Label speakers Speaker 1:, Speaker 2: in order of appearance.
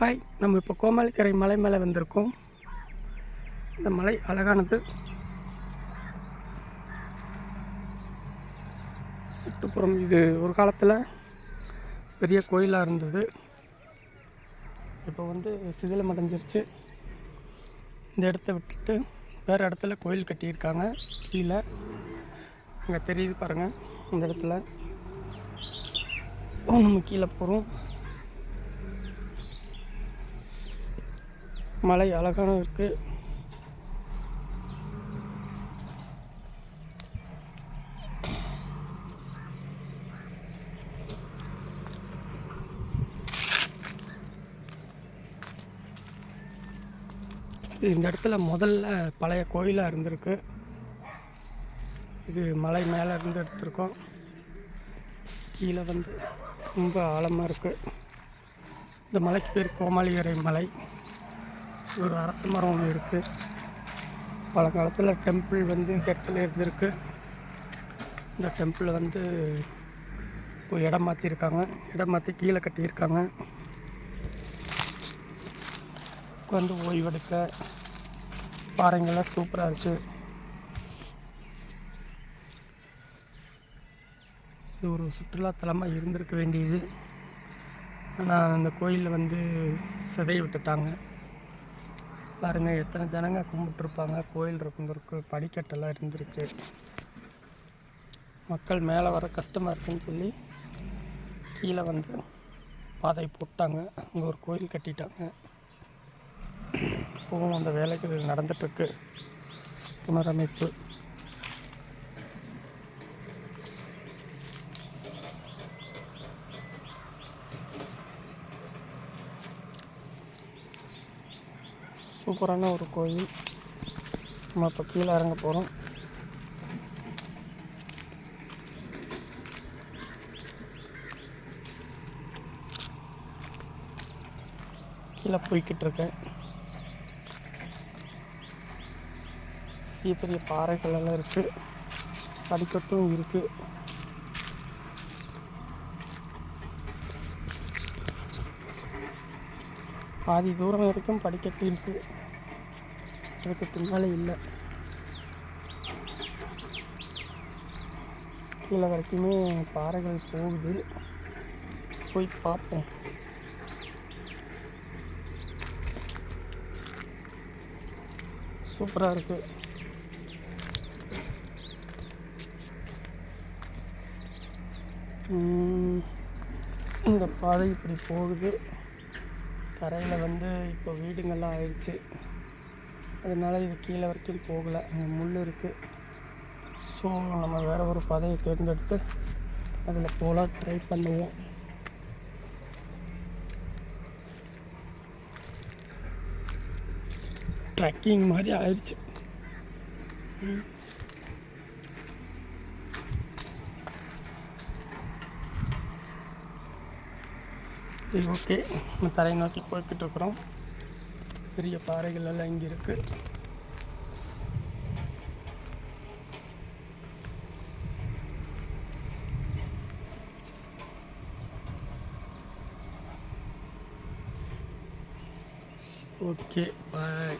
Speaker 1: Hi நம்ம இப்போ கோமாளிக்கரை மலை மேலே வந்திருக்கோம். இந்த மலை அழகானது. சுற்றுப்புறம் இது ஒரு காலத்தில் பெரிய கோயிலாக இருந்தது. இப்போ வந்து சிதிலம் அடைஞ்சிருச்சு இந்த இடத்த விட்டுட்டு வேறு இடத்துல கோயில் கட்டியிருக்காங்க. கீழே. அங்கே தெரியுது பாருங்கள் இந்த இடத்துல. நம்ம கீழே போகிறோம் மலை அழகான இருக்கு. இந்த இடத்துல முதல்ல பழைய கோயிலாக இருந்திருக்கு. இது மலை மேலே இருந்து எடுத்திருக்கோம். கீழே வந்து ரொம்ப ஆழமாக இருக்குது இந்த மலைக்கு பேர் கோமாளிகரை மலை. ஒரு அரச மரம் ஒன்று இருக்குது பழங்காலத்தில் டெம்பிள் வந்து கெட்டில் இருந்திருக்கு. இந்த டெம்பிள் வந்து இப்போ இடம் மாற்றிருக்காங்க இடம் மாற்றி கீழே கட்டியிருக்காங்க. உட்காந்து ஓய்வெடுக்க பாறைங்கள்லாம் சூப்பராக இருக்குது இது ஒரு சுற்றுலாத்தலமாக இருந்திருக்க வேண்டியது. ஆனால் அந்த கோயிலில் வந்து சிதைய விட்டுட்டாங்க. பாருங்கள் எத்தனை ஜனங்க கும்பிட்டுருப்பாங்க. கோயில் இருந்திருக்கு படிக்கட்டெல்லாம் இருந்திருக்கு மக்கள் மேலே வர கஷ்டமாக இருக்குன்னு சொல்லி கீழே வந்து பாதை போட்டாங்க. அங்கே ஒரு கோயில் கட்டிட்டாங்க. இப்போவும் அந்த வேலைகள் நடந்துட்டுருக்கு. புனரமைப்பு. சூப்பரான ஒரு கோயில். நம்ம இப்போ கீழே இறங்க போகிறோம் கீழே போய்கிட்டு இருக்கேன். பெரிய பெரிய பாறைகள் எல்லாம் இருக்குது படிக்கட்டும் இருக்குது பாதி தூரம் வரைக்கும் படிக்கட்டு இருக்குது அதுக்கு பின்னாலே இல்லை. கீழே வரைக்குமே பாறைகள் போகுது. போய் பார்ப்போம். சூப்பராக இருக்குது இந்த பாதை இப்படி போகுது. தரையில் வந்து இப்போ வீடுங்கள்லாம் ஆயிடுச்சு. அதனால் இது கீழே வரைக்கும் போகலை. அங்கே முள் இருக்குது ஸோ நம்ம வேறு ஒரு பாதையை தேர்ந்தெடுத்து அதில் போகலாம் ட்ரை பண்ணுவோம். ட்ரெக்கிங் மாதிரி ஆயிடுச்சு சரி ஓகே நம்ம தரை நோக்கி போய்கிட்டு இருக்கிறோம். பெரிய பாறைகள் எல்லாம் இங்கே இருக்கு. Okay bye